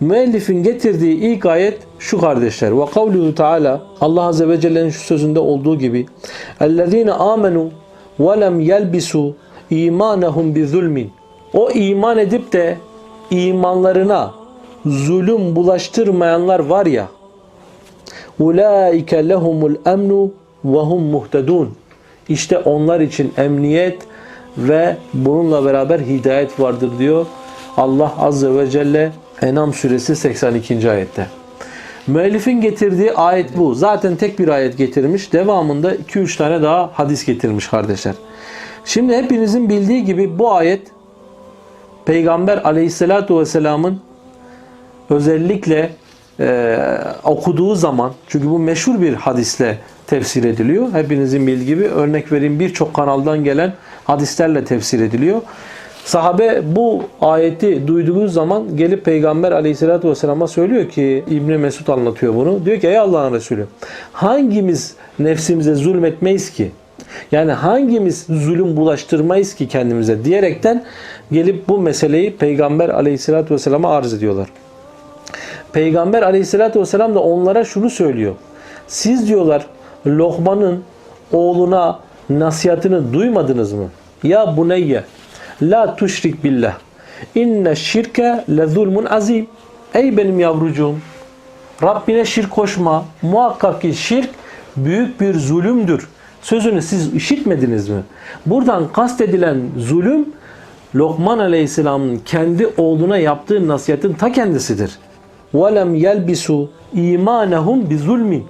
Müellifin getirdiği ilk ayet şu kardeşler. Ve kavluhu Teala Allah Azze ve Celle'nin şu sözünde olduğu gibi اَلَّذ۪ينَ آمَنُوا وَلَمْ يَلْبِسُوا اِيمَانَهُمْ بِظُلْمٍ O iman edip de imanlarına zulüm bulaştırmayanlar var ya Ulaike lehumul emnu ve hum muhtedun. İşte onlar için emniyet ve bununla beraber hidayet vardır diyor Allah Azze ve Celle Enam suresi 82. ayette. Müellifin getirdiği ayet bu. Zaten tek bir ayet getirmiş. Devamında 2-3 tane daha hadis getirmiş kardeşler. Şimdi hepinizin bildiği gibi bu ayet Peygamber aleyhissalatu vesselamın özellikle e, okuduğu zaman çünkü bu meşhur bir hadisle tefsir ediliyor. Hepinizin bildiği gibi örnek vereyim birçok kanaldan gelen hadislerle tefsir ediliyor. Sahabe bu ayeti duyduğu zaman gelip Peygamber aleyhissalatü vesselama söylüyor ki İbni Mesud anlatıyor bunu. Diyor ki ey Allah'ın Resulü hangimiz nefsimize zulmetmeyiz ki? Yani hangimiz zulüm bulaştırmayız ki kendimize diyerekten gelip bu meseleyi Peygamber aleyhissalatü vesselama arz ediyorlar. Peygamber aleyhissalatü vesselam da onlara şunu söylüyor. Siz diyorlar Lokman'ın oğluna nasihatini duymadınız mı? Ya buneyye la tuşrik billah. İnne şirke le zulmun azim. Ey benim yavrucuğum Rabbine şirk koşma. Muhakkak ki şirk büyük bir zulümdür. Sözünü siz işitmediniz mi? Buradan kastedilen zulüm Lokman Aleyhisselam'ın kendi oğluna yaptığı nasihatin ta kendisidir. وَلَمْ يَلْبِسُوا اِيمَانَهُمْ بِظُلْمٍ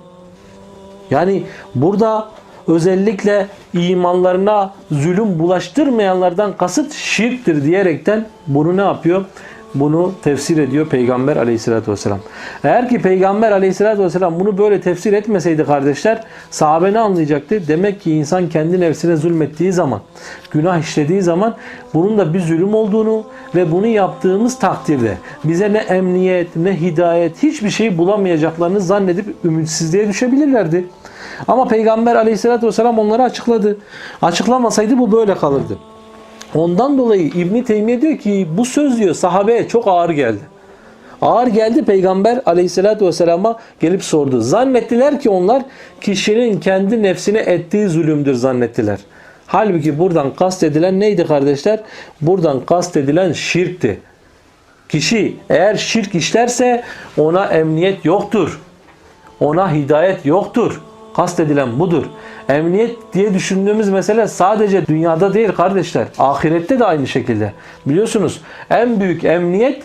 Yani burada özellikle imanlarına zulüm bulaştırmayanlardan kasıt şirktir diyerekten bunu ne yapıyor? Bunu tefsir ediyor Peygamber aleyhissalatü vesselam. Eğer ki Peygamber aleyhissalatü vesselam bunu böyle tefsir etmeseydi kardeşler sahabe ne anlayacaktı? Demek ki insan kendi nefsine zulmettiği zaman, günah işlediği zaman bunun da bir zulüm olduğunu ve bunu yaptığımız takdirde bize ne emniyet ne hidayet hiçbir şey bulamayacaklarını zannedip ümitsizliğe düşebilirlerdi. Ama Peygamber aleyhissalatü vesselam onları açıkladı. Açıklamasaydı bu böyle kalırdı. Ondan dolayı İbn Teymiye diyor ki bu söz diyor sahabeye çok ağır geldi. Ağır geldi Peygamber aleyhissalatü vesselama gelip sordu. Zannettiler ki onlar kişinin kendi nefsine ettiği zulümdür zannettiler. Halbuki buradan kastedilen neydi kardeşler? Buradan kastedilen şirkti. Kişi eğer şirk işlerse ona emniyet yoktur. Ona hidayet yoktur. Kastedilen budur. Emniyet diye düşündüğümüz mesele sadece dünyada değil kardeşler. Ahirette de aynı şekilde. Biliyorsunuz en büyük emniyet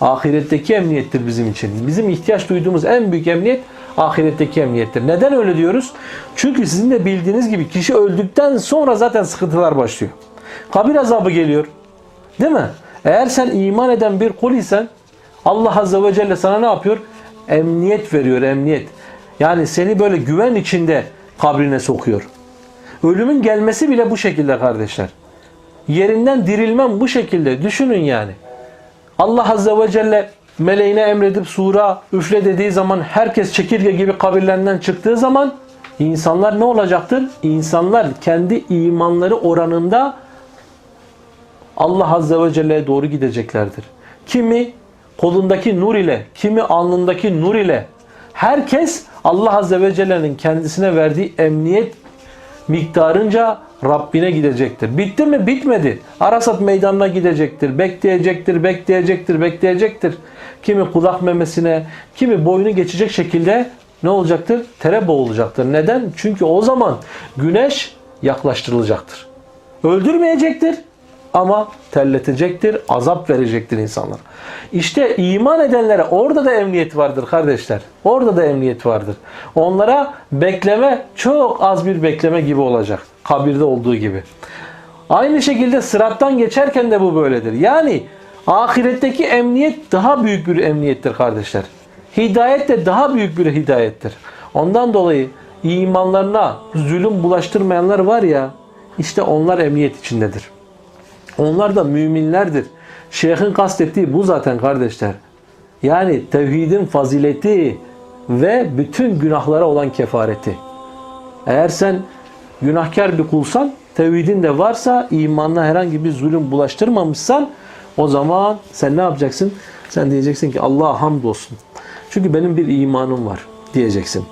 ahiretteki emniyettir bizim için. Bizim ihtiyaç duyduğumuz en büyük emniyet ahiretteki emniyettir. Neden öyle diyoruz? Çünkü sizin de bildiğiniz gibi kişi öldükten sonra zaten sıkıntılar başlıyor. Kabir azabı geliyor. Değil mi? Eğer sen iman eden bir kul isen Allah Azze ve Celle sana ne yapıyor? Emniyet veriyor, emniyet. Yani seni böyle güven içinde kabrine sokuyor. Ölümün gelmesi bile bu şekilde kardeşler. Yerinden dirilmem bu şekilde. Düşünün yani. Allah Azze ve Celle meleğine emredip sura üfle dediği zaman herkes çekirge gibi kabirlerinden çıktığı zaman insanlar ne olacaktır? İnsanlar kendi imanları oranında Allah Azze ve Celle'ye doğru gideceklerdir. Kimi kolundaki nur ile, kimi alnındaki nur ile herkes Allah Azze ve Celle'nin kendisine verdiği emniyet miktarınca Rabbine gidecektir. Bitti mi? Bitmedi. Arasat meydanına gidecektir. Bekleyecektir, bekleyecektir, bekleyecektir. Kimi kulak memesine, kimi boynu geçecek şekilde ne olacaktır? Tere boğulacaktır. Neden? Çünkü o zaman güneş yaklaştırılacaktır. Öldürmeyecektir ama terletecektir, azap verecektir insanlara. İşte iman edenlere orada da emniyet vardır kardeşler. Orada da emniyet vardır. Onlara bekleme çok az bir bekleme gibi olacak. Kabirde olduğu gibi. Aynı şekilde sırattan geçerken de bu böyledir. Yani ahiretteki emniyet daha büyük bir emniyettir kardeşler. Hidayet de daha büyük bir hidayettir. Ondan dolayı imanlarına zulüm bulaştırmayanlar var ya işte onlar emniyet içindedir. Onlar da müminlerdir. Şeyhin kastettiği bu zaten kardeşler. Yani tevhidin fazileti ve bütün günahlara olan kefareti. Eğer sen günahkar bir kulsan, tevhidin de varsa, imanına herhangi bir zulüm bulaştırmamışsan o zaman sen ne yapacaksın? Sen diyeceksin ki Allah'a hamdolsun. Çünkü benim bir imanım var diyeceksin.